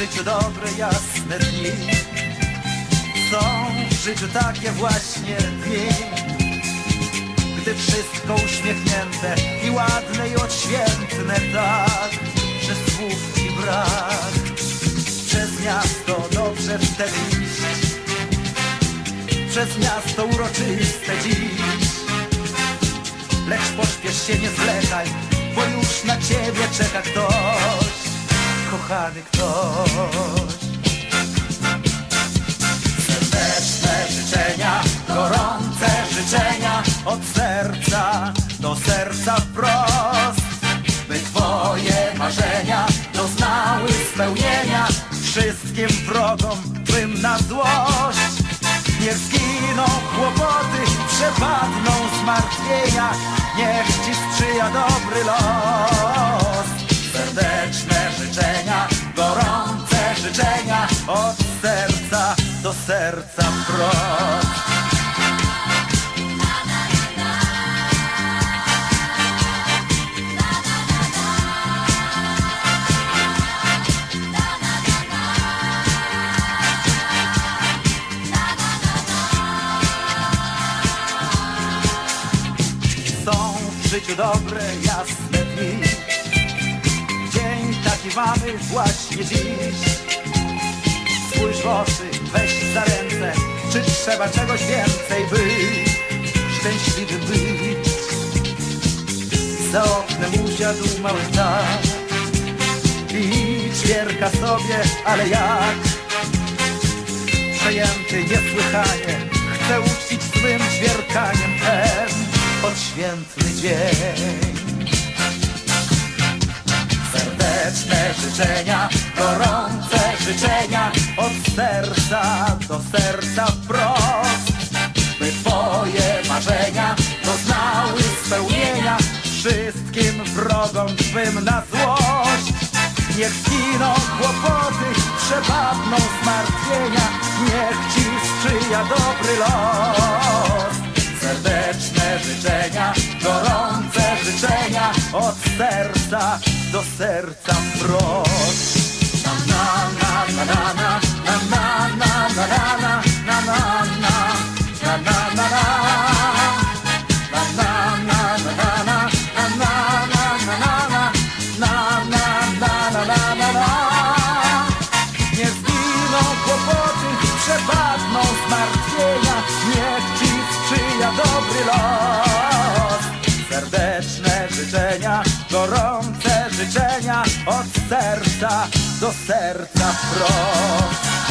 życiu dobre, jasne dni. Są w życiu takie właśnie dni Gdy wszystko uśmiechnięte i ładne i odświętne tak Że słów ci brak. Przez miasto dobrze wtedy iść. Przez miasto uroczyste dziś. Lecz pośpiesz się, nie zwlekaj Bo już na ciebie czeka ktoś Kochany ktoś. Serdeczne życzenia, gorące życzenia Od serca do serca wprost. By twoje marzenia doznały spełnienia Wszystkim wrogom twym na złość. Niech zginą kłopoty, przepadną zmartwienia. Niech ci sprzyja dobry los serca wprost Są w życiu dobre, jasne dni. Dzień taki mamy właśnie dziś. Spójrz w oczy, trzeba czegoś więcej być Szczęśliwy być. Za oknem usiadł mały ptak I ćwierka sobie, ale jak? Przejęty niesłychanie Chcę uczcić swym ćwierkaniem ten Odświętny dzień. Serdeczne życzenia, gorące życzenia Od serca do serca na złość Niech zginą kłopoty, przepadną zmartwienia Niech ci sprzyja dobry los. Serdeczne życzenia, gorące życzenia Od serca do serca wprost. Na na na na na na przepadną zmartwienia Niech ci sprzyja dobry los. Serdeczne życzenia, gorące życzenia Od serca do serca wprost